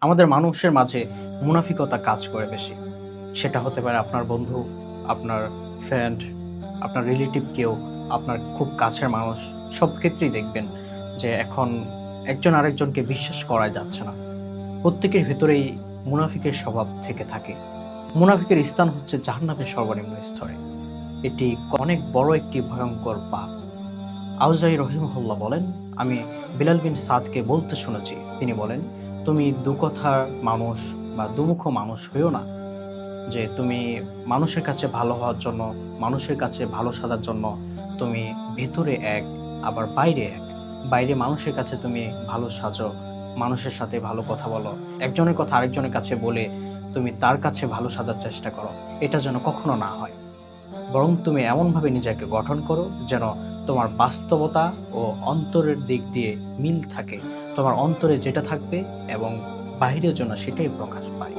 আমাদের মানুষের মাঝে মুনাফিকতা কাজ করে বেশি। সেটা হতে পারে আপনার বন্ধু, আপনার ফ্রেন্ড আপনার রিলেটিভ কেউ, আপনার খুব কাছের মানুষ। সব ক্ষেত্রেই দেখবেন যে এখন একজন আরেকজনকে বিশ্বাস করা যাচ্ছে না। প্রত্যেকের ভেতরেই মুনাফিকের স্বভাব থেকে থাকে। মুনাফিকের স্থান হচ্ছে জাহান্নামের সর্বনিম্ন স্তরে। এটি অনেক বড় একটি ভয়ঙ্কর পাপ। আউজাই রহিমহল্লা বলেন, আমি বিলাল বিন সাদকে বলতে শুনেছি। তিনি বলেন তুমি দুকথার মানুষ বা দুমুখ মানুষ হইও না। যে তুমি মানুষের কাছে ভালো হওয়ার জন্য, মানুষের কাছে ভালো সাজার জন্য তুমি ভেতরে এক, আবার বাইরে এক। বাইরে মানুষের কাছে তুমি ভালো সাজো, মানুষের সাথে ভালো কথা বলো। একজনের কথা আরেকজনের কাছে বলে তুমি তার কাছে ভালো সাজার চেষ্টা করো। এটা যেন কখনো না হয়। বরং তুমি এমনভাবে নিজেকে গঠন করো যেন তোমার বাস্তবতা ও অন্তরের দিক দিয়ে মিল থাকে। তোমার অন্তরে যেটা থাকবে এবং বাহিরের জন্য সেটাই প্রকাশ পায়।